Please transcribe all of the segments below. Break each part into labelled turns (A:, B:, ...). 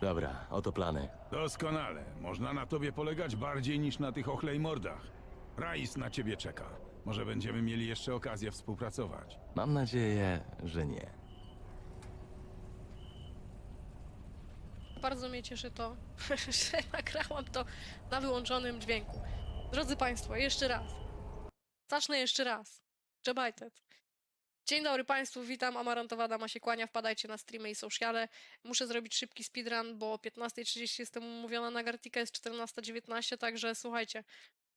A: Dobra, oto plany.
B: Doskonale. Można na tobie polegać bardziej niż na tych ochlejmordach. Rais na ciebie czeka. Może będziemy mieli jeszcze okazję współpracować.
A: Mam nadzieję, że nie.
C: Bardzo mnie cieszy to, że nagrałam to na wyłączonym dźwięku. Drodzy Państwo, jeszcze raz. Zacznę jeszcze raz. Jebajtet. Dzień dobry Państwu, witam. Amarantowa Dama się kłania. Wpadajcie na streamy i sociale. Muszę zrobić szybki speedrun, bo o 15.30 jestem umówiona na Gartika, jest 14.19, także słuchajcie.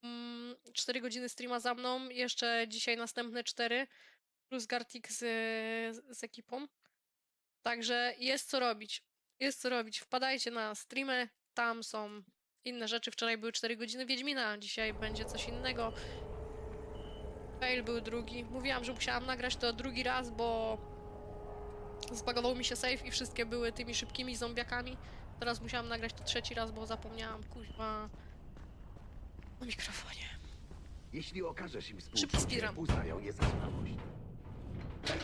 C: Mm, 4 godziny streama za mną, jeszcze dzisiaj następne 4, plus Gartik z, z ekipą. Także jest co robić. Jest co robić. Wpadajcie na streamy, tam są inne rzeczy. Wczoraj były 4 godziny Wiedźmina, dzisiaj będzie coś innego. Fail był drugi. Mówiłam, że musiałam nagrać to drugi raz, bo zbagował mi się save i wszystkie były tymi szybkimi zombiakami. Teraz musiałam nagrać to trzeci raz, bo zapomniałam, kuźwa, o mikrofonie.
D: Jeśli okażesz im
C: Szybki
D: współczucie,
C: speedrun.
D: uznają je za słabość.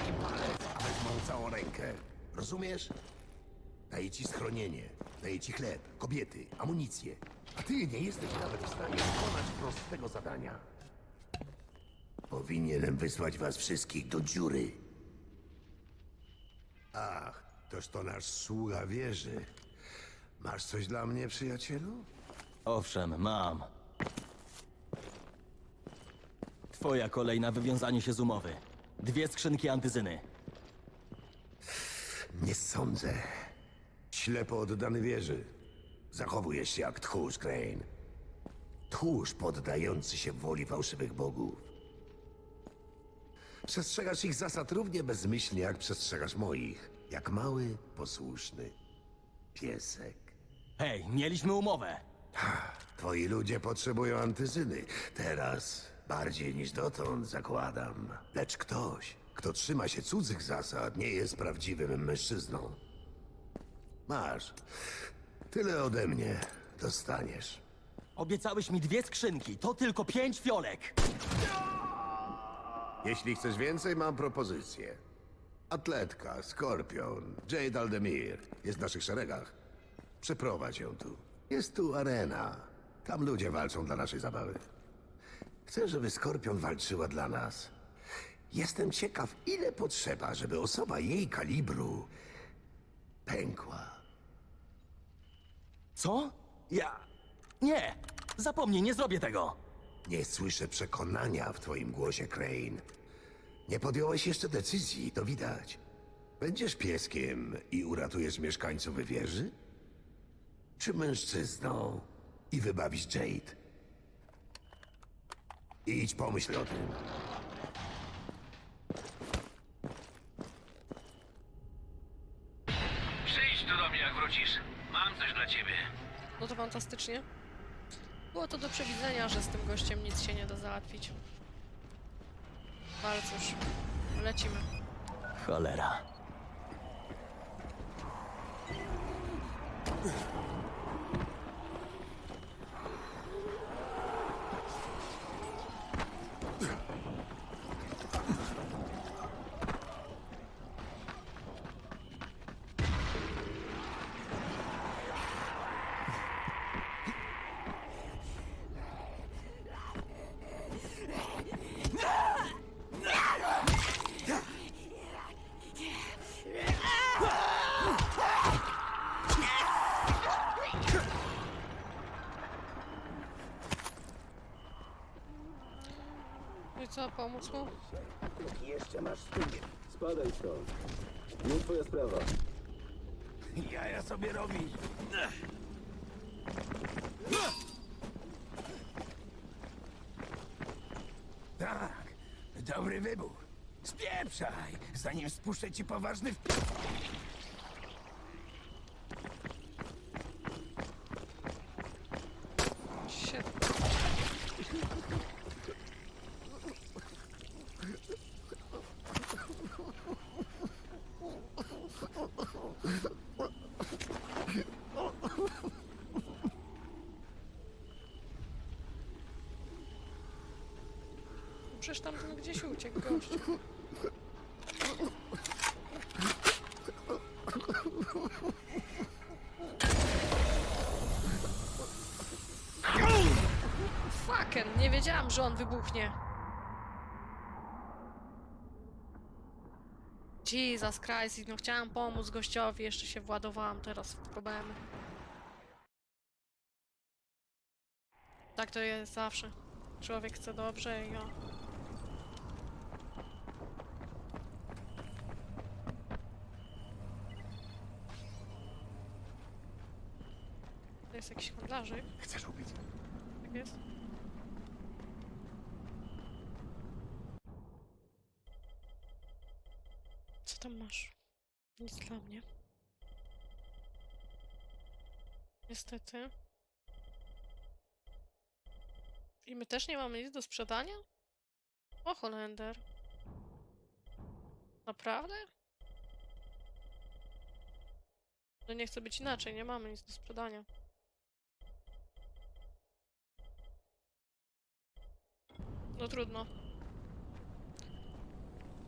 D: Im palec, a wezmą całą rękę. Rozumiesz? Daję ci schronienie, daję ci chleb, kobiety, amunicję. A ty nie jesteś nawet w stanie wykonać prostego zadania. Powinienem wysłać was wszystkich do dziury. Ach, toż to nasz sługa wieży. Masz coś dla mnie, przyjacielu?
A: Owszem, mam. Twoja kolej na wywiązanie się z umowy. Dwie skrzynki antyzyny.
D: Nie sądzę. Ślepo oddany wieży. Zachowujesz się jak tchórz, Crane. Tchórz poddający się woli fałszywych bogów. Przestrzegasz ich zasad równie bezmyślnie, jak przestrzegasz moich. Jak mały, posłuszny piesek.
A: Hej, mieliśmy umowę.
D: Twoi ludzie potrzebują antyzyny. Teraz bardziej niż dotąd, zakładam. Lecz ktoś, kto trzyma się cudzych zasad, nie jest prawdziwym mężczyzną. Masz. Tyle ode mnie dostaniesz.
A: Obiecałeś mi dwie skrzynki, to tylko pięć fiolek.
D: Jeśli chcesz więcej, mam propozycję. Atletka, Skorpion, Jade Aldemir jest w naszych szeregach. Przeprowadź ją tu. Jest tu arena. Tam ludzie walczą dla naszej zabawy. Chcę, żeby Skorpion walczyła dla nas. Jestem ciekaw, ile potrzeba, żeby osoba jej kalibru pękła.
A: Co? Ja... Nie! Zapomnij, nie zrobię tego!
D: Nie słyszę przekonania w twoim głosie, Crane. Nie podjąłeś jeszcze decyzji, to widać. Będziesz pieskiem i uratujesz mieszkańców wieży? Czy mężczyzną i wybawisz Jade? Idź pomyśl o tym.
E: Przyjdź tu do mnie, jak wrócisz. Mam coś dla ciebie.
C: No to fantastycznie. Było to do przewidzenia, że z tym gościem nic się nie da załatwić. Ale cóż, lecimy.
A: Cholera.
C: Mu?
D: Jeszcze masz studię.
F: Spadaj stąd. Nie twoja sprawa.
E: Jaja sobie robisz. Tak, dobry wybuch. Spieprzaj, zanim spuszczę ci poważny wpis.
C: Przecież tam ten gdzieś uciekł gościu. Fucken, nie wiedziałam, że on wybuchnie. Jesus Christ, no chciałam pomóc gościowi, jeszcze się władowałam teraz w problemy. Tak to jest zawsze. Człowiek chce dobrze i o. To jest jakiś handlarzyk.
D: Chcesz upić?
C: Tak jest. Tam masz? Nic dla mnie. Niestety. I my też nie mamy nic do sprzedania? O Holender. Naprawdę? No nie chce być inaczej, nie mamy nic do sprzedania. No trudno.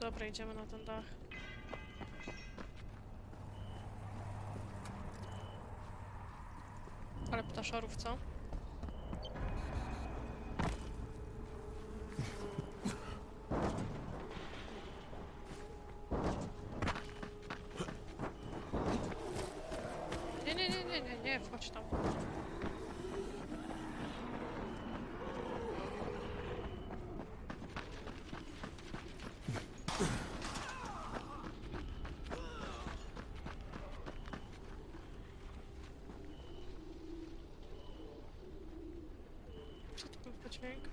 C: Dobra, idziemy na ten dach. Ale ptaszorów, co? Nie, nie, nie, nie, nie, nie, wchodź tam. Co dźwięk?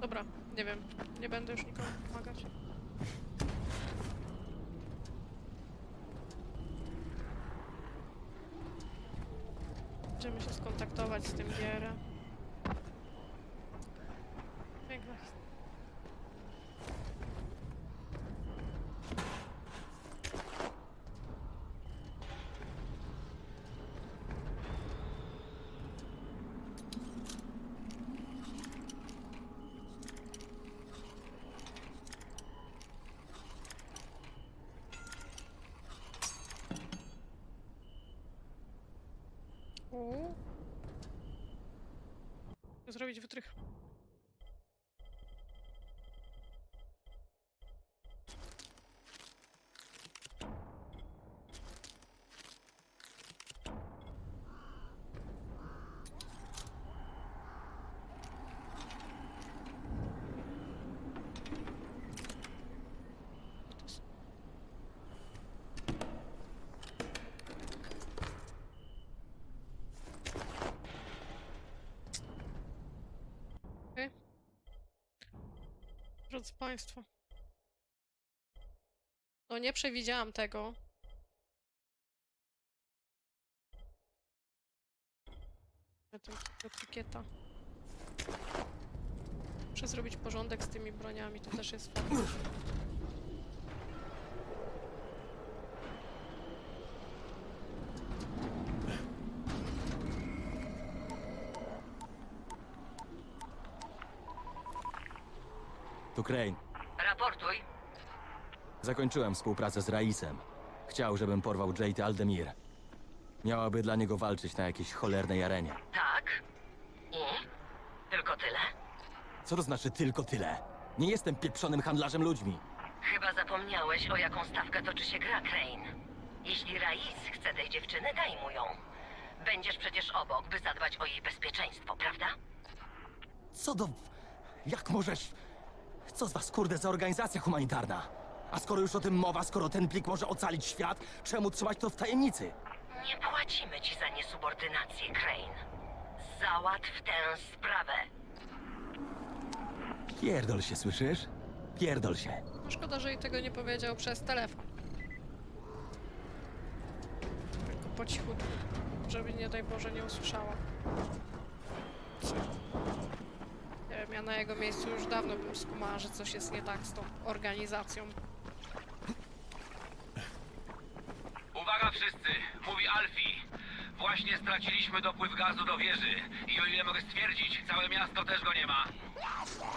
C: Dobra, nie wiem. Nie będę już nikomu pomagać. Będziemy się skontaktować z tym Gierem. Piękna his- Zrobić wytrych. Drodzy Państwo. No nie przewidziałam tego. Etykieta. Muszę zrobić porządek z tymi broniami, to też jest fakt.
A: Crane.
G: Raportuj.
A: Zakończyłem współpracę z Raisem. Chciał, żebym porwał Jade Aldemir. Miałaby dla niego walczyć na jakiejś cholernej arenie.
G: Tak? I? Tylko tyle?
A: Co to znaczy tylko tyle? Nie jestem pieprzonym handlarzem ludźmi.
G: Chyba zapomniałeś, o jaką stawkę toczy się gra, Crane. Jeśli Rais chce tej dziewczyny, daj mu ją. Będziesz przecież obok, by zadbać o jej bezpieczeństwo, prawda?
A: Co do... Jak możesz... Co z was, kurde, za organizacja humanitarna? A skoro już o tym mowa, skoro ten plik może ocalić świat, czemu trzymać to w tajemnicy?
G: Nie płacimy ci za niesubordynację, Crane. Załatw tę sprawę.
A: Pierdol się, słyszysz? Pierdol się.
C: No szkoda, że jej tego nie powiedział przez telefon. Tylko po cichutku, żeby nie daj Boże nie usłyszała. Ja na jego miejscu już dawno bym skumała, że coś jest nie tak z tą organizacją.
H: Uwaga wszyscy, mówi Alfie. Właśnie straciliśmy dopływ gazu do wieży i o ile mogę stwierdzić, całe miasto też go nie ma.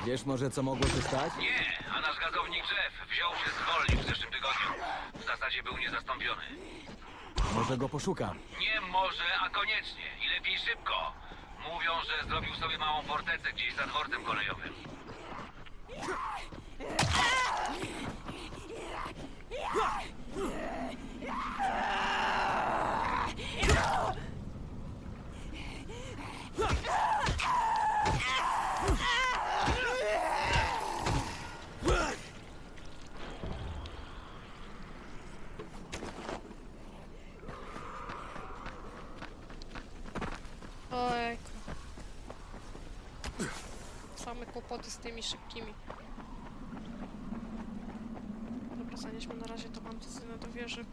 A: Wiesz może, co mogło się stać?
H: Nie, a nasz gazownik Jeff wziął się zwolnił w zeszłym tygodniu. W zasadzie był niezastąpiony.
A: Może go poszukam.
H: Nie może, a koniecznie. I lepiej szybko. Mówią, że zrobił sobie małą fortecę gdzieś za dworcem kolejowym.
C: Ojejku. Z tymi szybkimi. Dobra, zanieśmy na razie tą antyzynę do wieży.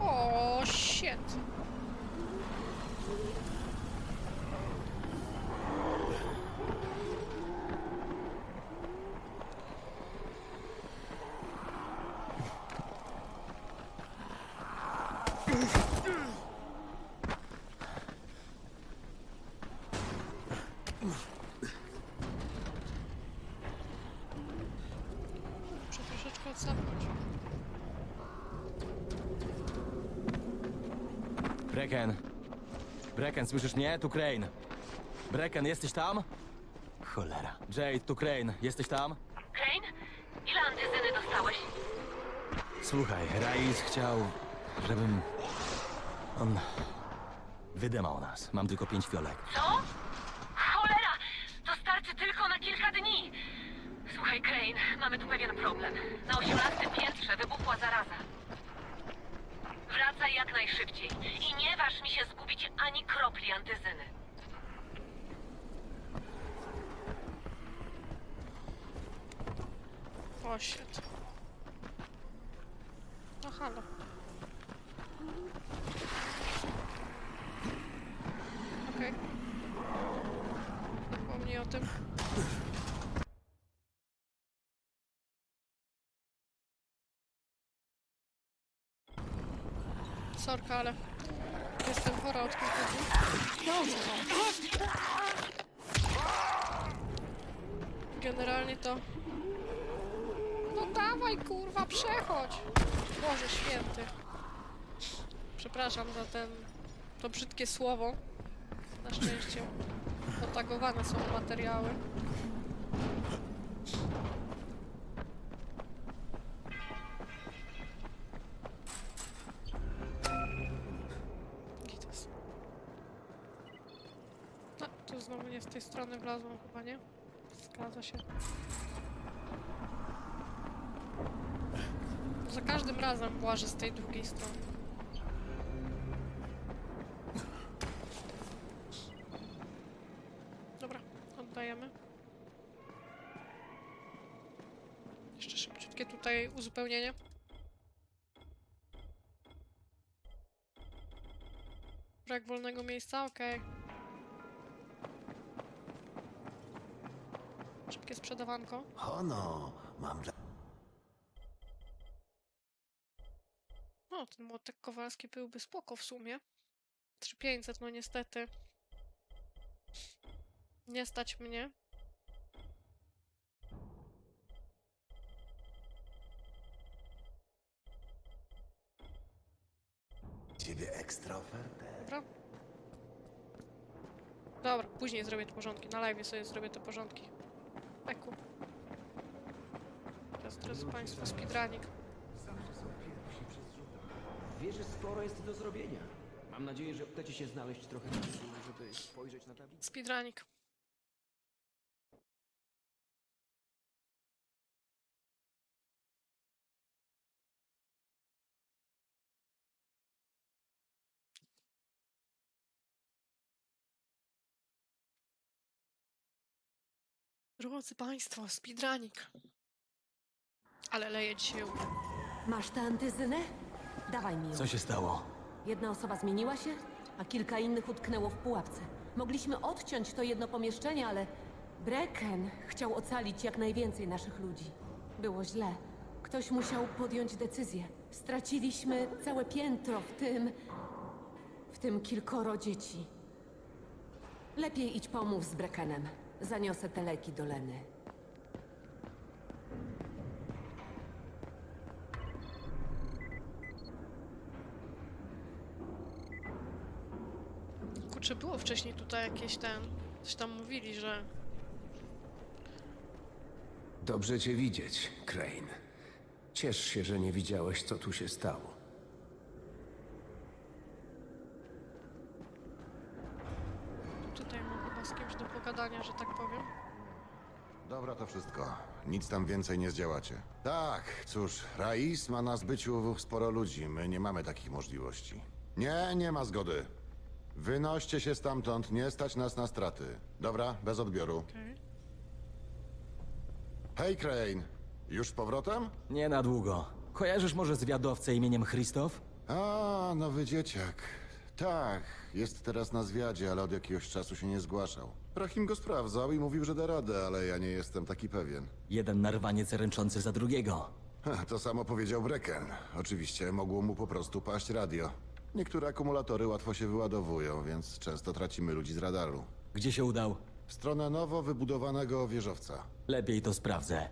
C: O, shit. Muszę troszeczkę odsapnąć.
A: Brecken. Brecken, słyszysz mnie? Tu Crane. Brecken, jesteś tam? Cholera. Jade, tu Crane. Jesteś tam?
I: Crane? Ile antyzyny dostałeś?
A: Słuchaj, Raiz chciał, żebym... On... Wydymał nas. Mam tylko pięć fiolek.
I: Co? Cholera! To starczy tylko na kilka dni! Słuchaj, Crane, mamy tu pewien problem. Na osiemnastym piętrze wybuchła zaraza. Wracaj jak najszybciej i nie waż mi się zgubić ani kropli antyzyny.
C: O, shit. No halo. Okej. Zapomnij o tym. Sorka, ale jestem chora od kilku dni. Generalnie to no dawaj, kurwa, przechodź! Boże święty. Przepraszam za ten... to brzydkie słowo. Na szczęście otagowane są materiały. Gites. No, tu znowu nie z tej strony wlazłam chyba, nie? Zgadza się. Za każdym razem łażę z tej drugiej strony. Dobra, oddajemy. Jeszcze szybciutkie tutaj uzupełnienie. Brak wolnego miejsca? Okej. Szybkie sprzedawanko.
D: Hono, mam dla...
C: No, ten młotek Kowalski byłby spoko w sumie. 3500, no niestety. Nie stać mnie.
D: Ciebie ekstra ofertę.
C: Dobra. Dobra, później zrobię te porządki. Na live sobie zrobię te porządki. Eku. Teraz, drodzy Państwo, speedrunik.
J: Wieży sporo jest do zrobienia. Mam nadzieję, że uda ci się znaleźć trochę czasu, żeby spojrzeć na tablicę.
C: Speedrunik. Drodzy Państwo, speedrunik. Ale leje u mnie.
K: Masz tę antyzynę? Dawaj mi ją.
A: Co się stało?
K: Jedna osoba zmieniła się, a kilka innych utknęło w pułapce. Mogliśmy odciąć to jedno pomieszczenie, ale Brecken chciał ocalić jak najwięcej naszych ludzi. Było źle. Ktoś musiał podjąć decyzję. Straciliśmy całe piętro, w tym. w tym kilkoro dzieci. Lepiej idź pomów z Breckenem. Zaniosę te leki do Leny.
C: Kurczę, było wcześniej tutaj jakieś ten... Coś tam mówili, że...
E: Dobrze cię widzieć, Crane. Ciesz się, że nie widziałeś, co tu się stało.
C: Tutaj mam chyba z kimś do pogadania, że tak powiem.
L: Dobra, to wszystko. Nic tam więcej nie zdziałacie. Tak, cóż, Rais ma na zbyciu sporo ludzi. My nie mamy takich możliwości. Nie, nie ma zgody. Wynoście się stamtąd, nie stać nas na straty. Dobra, bez odbioru.
C: Okej.
L: Hej, Crane! Już z powrotem?
A: Nie na długo. Kojarzysz może zwiadowcę imieniem Christoph?
L: A, nowy dzieciak. Tak, jest teraz na zwiadzie, ale od jakiegoś czasu się nie zgłaszał. Rahim go sprawdzał i mówił, że da radę, ale ja nie jestem taki pewien.
A: Jeden narwaniec ręczący za drugiego.
L: Ha, To samo powiedział Brecken. Oczywiście mogło mu po prostu paść radio. Niektóre akumulatory łatwo się wyładowują, więc często tracimy ludzi z radaru.
A: Gdzie się udał?
L: W stronę nowo wybudowanego wieżowca.
A: Lepiej to sprawdzę.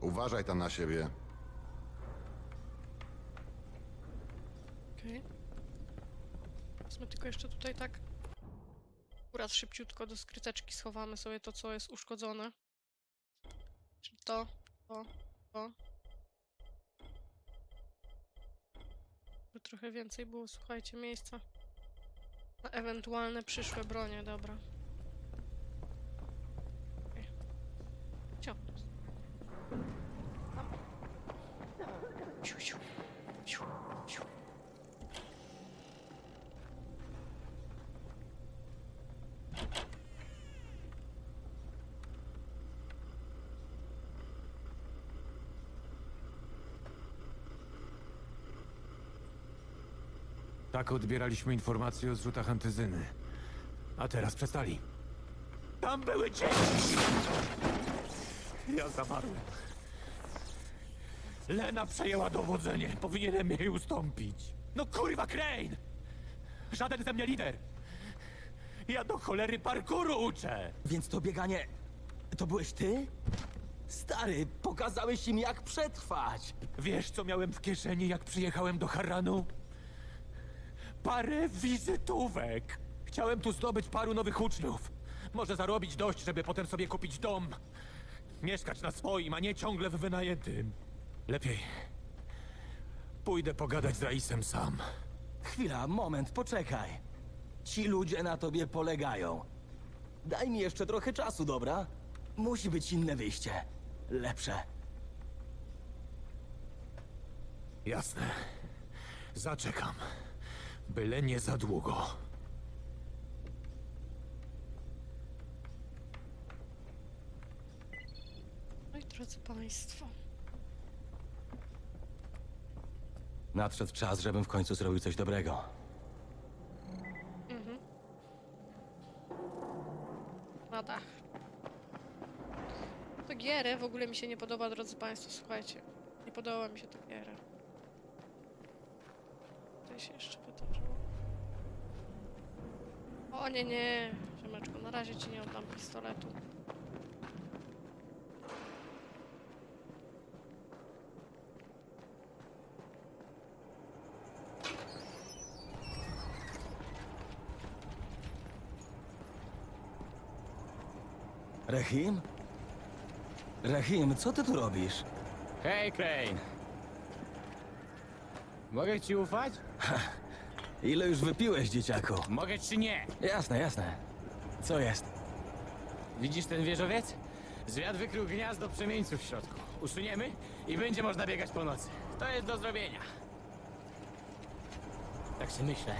L: Uważaj tam na siebie.
C: Okej. Wezmę tylko jeszcze tutaj tak... Akurat szybciutko do skryteczki schowamy sobie to, co jest uszkodzone. Czyli to, to, to. By trochę więcej było, słuchajcie, miejsca. Na ewentualne przyszłe bronie, dobra. Siu, siu, siu, siu.
M: Tak odbieraliśmy informacje o zrzutach antyzyny. A teraz przestali. Tam były dzieci! Ja zamarłem. Lena przejęła dowodzenie. Powinienem jej ustąpić. No kurwa, Crane! Żaden ze mnie lider! Ja do cholery parkouru uczę!
A: Więc to bieganie... To byłeś ty? Stary, pokazałeś im jak przetrwać.
M: Wiesz, co miałem w kieszeni, jak przyjechałem do Harranu? Parę wizytówek. Chciałem tu zdobyć paru nowych uczniów. Może zarobić dość, żeby potem sobie kupić dom. Mieszkać na swoim, a nie ciągle w wynajętym. Lepiej. Pójdę pogadać z Raisem sam.
A: Chwila, moment, poczekaj. Ci ludzie na tobie polegają. Daj mi jeszcze trochę czasu, dobra? Musi być inne wyjście. Lepsze.
M: Jasne. Zaczekam. Byle nie za długo.
C: No i drodzy Państwo.
A: Nadszedł czas, żebym w końcu zrobił coś dobrego.
C: Na dach. To gierę w ogóle mi się nie podoba, drodzy Państwo, słuchajcie. Nie podoba mi się to gierę. Co się jeszcze wydarzyło? O nie, nie, ziomeczku, na razie ci nie oddam pistoletu.
A: Rahim? Rahim, co ty tu robisz?
F: Hej, Crane! Mogę ci ufać?
A: Ile już wypiłeś, dzieciaku?
F: Mogę czy nie?
A: Jasne, jasne. Co jest?
F: Widzisz ten wieżowiec? Zwiat wykrył gniazdo przemieńców w środku. Usuniemy i będzie można biegać po nocy. To jest do zrobienia. Tak sobie myślę,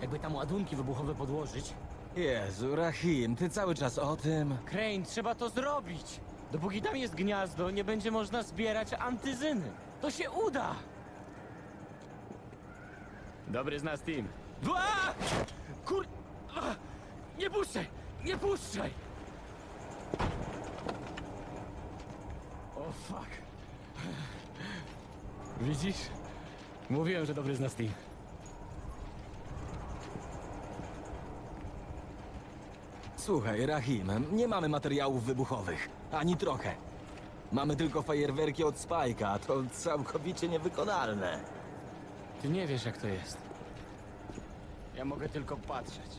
F: jakby tam ładunki wybuchowe podłożyć.
A: Jezu, Rahim, ty cały czas o tym.
F: Crane, trzeba to zrobić! Dopóki tam jest gniazdo, nie będzie można zbierać antyzyny. To się uda! Dobry z nas team. Dwa! Kur... Nie puszczaj! Nie puszczaj! O fuck. Widzisz? Mówiłem, że dobry z nas team.
A: Słuchaj, Rahim, nie mamy materiałów wybuchowych. Ani trochę. Mamy tylko fajerwerki od Spajka, to całkowicie niewykonalne.
F: Ty nie wiesz, jak to jest. Ja mogę tylko patrzeć.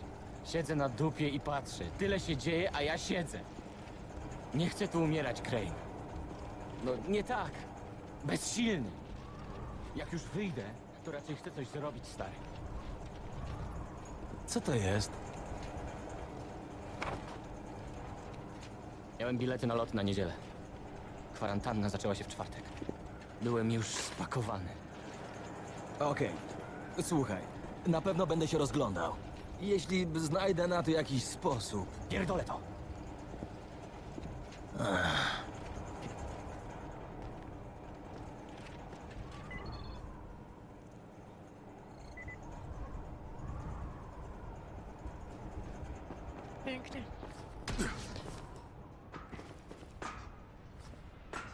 F: Siedzę na dupie i patrzę. Tyle się dzieje, a ja siedzę. Nie chcę tu umierać, Crane. No, nie tak. Bezsilny. Jak już wyjdę, to raczej chcę coś zrobić, stary.
A: Co to jest?
F: Miałem bilety na lot na niedzielę. Kwarantanna zaczęła się w czwartek. Byłem już spakowany.
A: Okej. Słuchaj, na pewno będę się rozglądał. Jeśli znajdę na to jakiś sposób.
F: Pierdolę to!
C: Pięknie.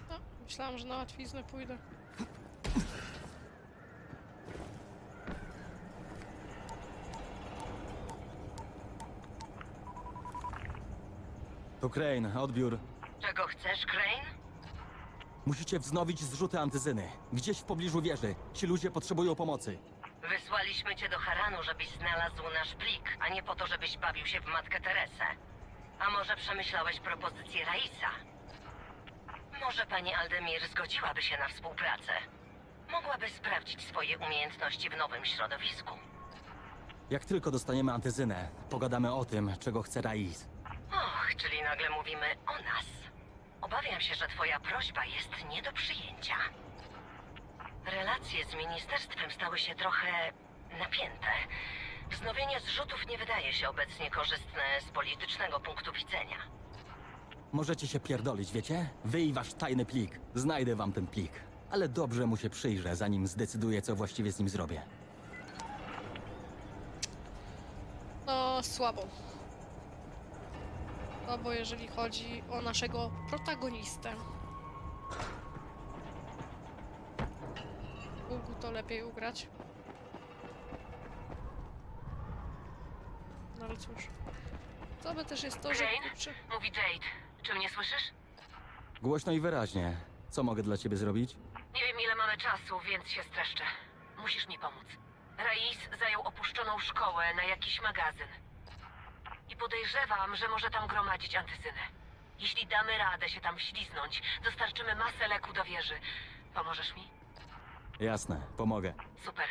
C: No, myślałam, że na łatwiznę pójdę.
A: To Crane, odbiór.
G: Czego chcesz, Crane?
A: Musicie wznowić zrzuty antyzyny. Gdzieś w pobliżu wieży. Ci ludzie potrzebują pomocy.
G: Wysłaliśmy cię do Haranu, żebyś znalazł nasz plik, a nie po to, żebyś bawił się w Matkę Teresę. A może przemyślałeś propozycję Raisa? Może pani Aldemir zgodziłaby się na współpracę? Mogłaby sprawdzić swoje umiejętności w nowym środowisku.
A: Jak tylko dostaniemy antyzynę, pogadamy o tym, czego chce Raiz.
G: Czyli nagle mówimy o nas. Obawiam się, że twoja prośba jest nie do przyjęcia. Relacje z ministerstwem stały się trochę napięte. Wznowienie zrzutów nie wydaje się obecnie korzystne z politycznego punktu widzenia.
A: Możecie się pierdolić, wiecie? Wy i wasz tajny plik. Znajdę wam ten plik. Ale dobrze mu się przyjrzę, zanim zdecyduję, co właściwie z nim zrobię.
C: No, słabo. Słabo, jeżeli chodzi o naszego protagonistę. Mógł to lepiej ugrać. No ale cóż. To by też jest to, że
G: Crane?
C: kurczę,
G: Mówi Jade. Czy mnie słyszysz?
A: Głośno i wyraźnie. Co mogę dla ciebie zrobić?
G: Nie wiem, ile mamy czasu, więc się streszczę. Musisz mi pomóc. Rais zajął opuszczoną szkołę na jakiś magazyn. I podejrzewam, że może tam gromadzić antyzynę. Jeśli damy radę się tam śliznąć, dostarczymy masę leku do wieży. Pomożesz mi?
A: Jasne, pomogę.
G: Super.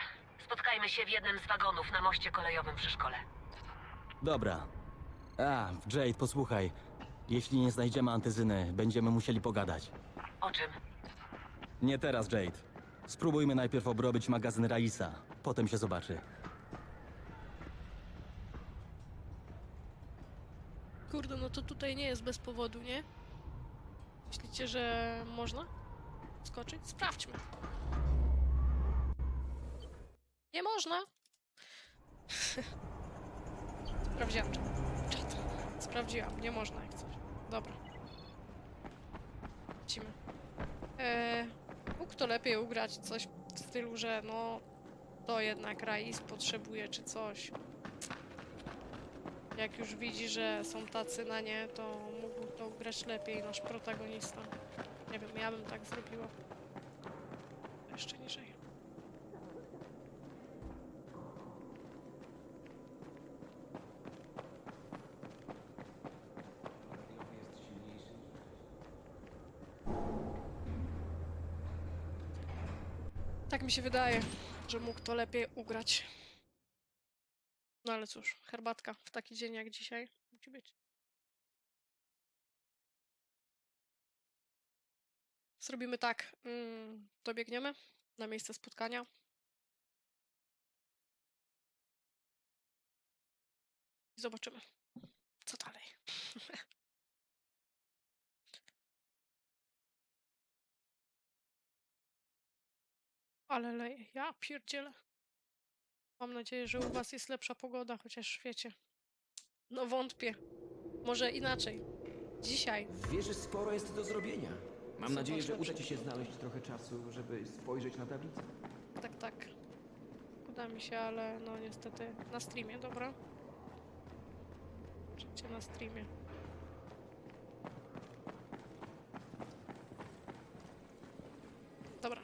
G: Spotkajmy się w jednym z wagonów na moście kolejowym przy szkole.
A: Dobra. A, Jade, posłuchaj. Jeśli nie znajdziemy antyzyny, będziemy musieli pogadać.
G: O czym?
A: Nie teraz, Jade. Spróbujmy najpierw obrobić magazyn Raisa. Potem się zobaczy.
C: Kurde, no to tutaj nie jest bez powodu, nie? Myślicie, że można skoczyć? Sprawdźmy. Nie można. Sprawdziłam. Czat. Sprawdziłam. Nie można jak coś. Dobra. Lecimy. Eee, mógł to lepiej ugrać coś w stylu, że no to jednak Rais potrzebuje czy coś. Jak już widzi, że są tacy na nie, to mógł to grać lepiej nasz protagonista. Nie wiem, ja bym tak zrobiła. Jeszcze niżej. Tak mi się wydaje, że mógł to lepiej ugrać. No ale cóż, herbatka w taki dzień jak dzisiaj musi być. Zrobimy tak. Mm, dobiegniemy na miejsce spotkania. I zobaczymy, co dalej. Ale leje, ja pierdzielę. Mam nadzieję, że u was jest lepsza pogoda, chociaż wiecie. No wątpię. Może inaczej. Dzisiaj.
N: W wieży sporo jest do zrobienia. Mam nadzieję, że uda ci się znaleźć trochę czasu, żeby spojrzeć na tablicę.
C: Tak, tak. Uda mi się, ale no niestety na streamie, dobra? Cię na streamie. Dobra.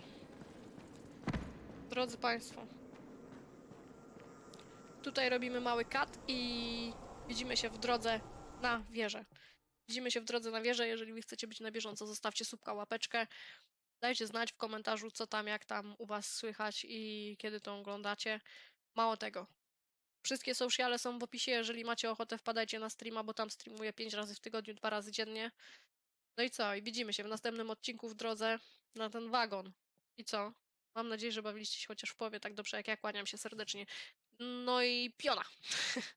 C: Drodzy Państwo. Tutaj robimy mały cut i widzimy się w drodze na wieżę. Widzimy się w drodze na wieżę. Jeżeli chcecie być na bieżąco, zostawcie subka, łapeczkę. Dajcie znać w komentarzu, co tam, jak tam u was słychać i kiedy to oglądacie. Mało tego. Wszystkie sociale są w opisie. Jeżeli macie ochotę, wpadajcie na streama, bo tam streamuję 5 razy w tygodniu, dwa razy dziennie. No i co? I widzimy się w następnym odcinku w drodze na ten wagon. I co? Mam nadzieję, że bawiliście się chociaż w połowie tak dobrze jak ja. Kłaniam się serdecznie. No i piona.